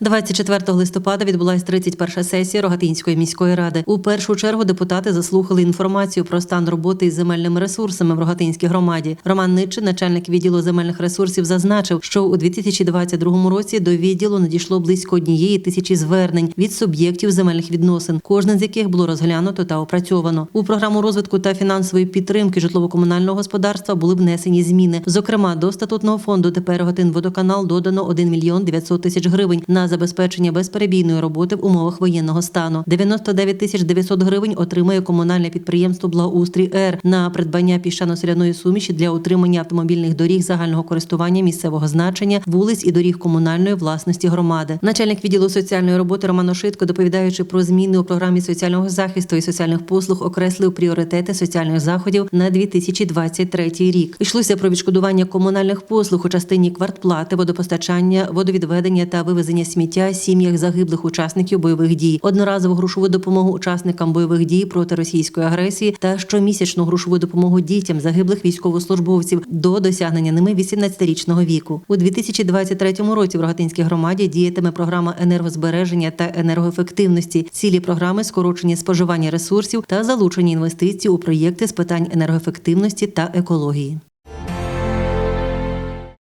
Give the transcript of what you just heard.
24 листопада відбулась 31 сесія Рогатинської міської ради. У першу чергу депутати заслухали інформацію про стан роботи із земельними ресурсами в Рогатинській громаді. Роман Нитчин, начальник відділу земельних ресурсів, зазначив, що у 2022 році до відділу надійшло близько однієї тисячі звернень від суб'єктів земельних відносин, кожне з яких було розглянуто та опрацьовано. У програму розвитку та фінансової підтримки житлово-комунального господарства були внесені зміни. Зокрема, до статутного фонду ТП «Рогатин-Водоканал» додано 1 мільйон 900 тисяч гривень на забезпечення безперебійної роботи в умовах воєнного стану. 99 тисяч 900 гривень отримає комунальне підприємство Благоустрій Р на придбання піщано-соляної суміші для утримання автомобільних доріг загального користування місцевого значення, вулиць і доріг комунальної власності громади. Начальник відділу соціальної роботи Роман Ошитко, доповідаючи про зміни у програмі соціального захисту і соціальних послуг, окреслив пріоритети соціальних заходів на 2023 рік. Йшлося про відшкодування комунальних послуг у частині квартплати, водопостачання, водовідведення та вивезення сміття сім'ях загиблих учасників бойових дій, одноразову грошову допомогу учасникам бойових дій проти російської агресії та щомісячну грошову допомогу дітям загиблих військовослужбовців до досягнення ними 18-річного віку. У 2023 році в Рогатинській громаді діятиме програма енергозбереження та енергоефективності. Цілі програми скорочення споживання ресурсів та залучення інвестицій у проєкти з питань енергоефективності та екології.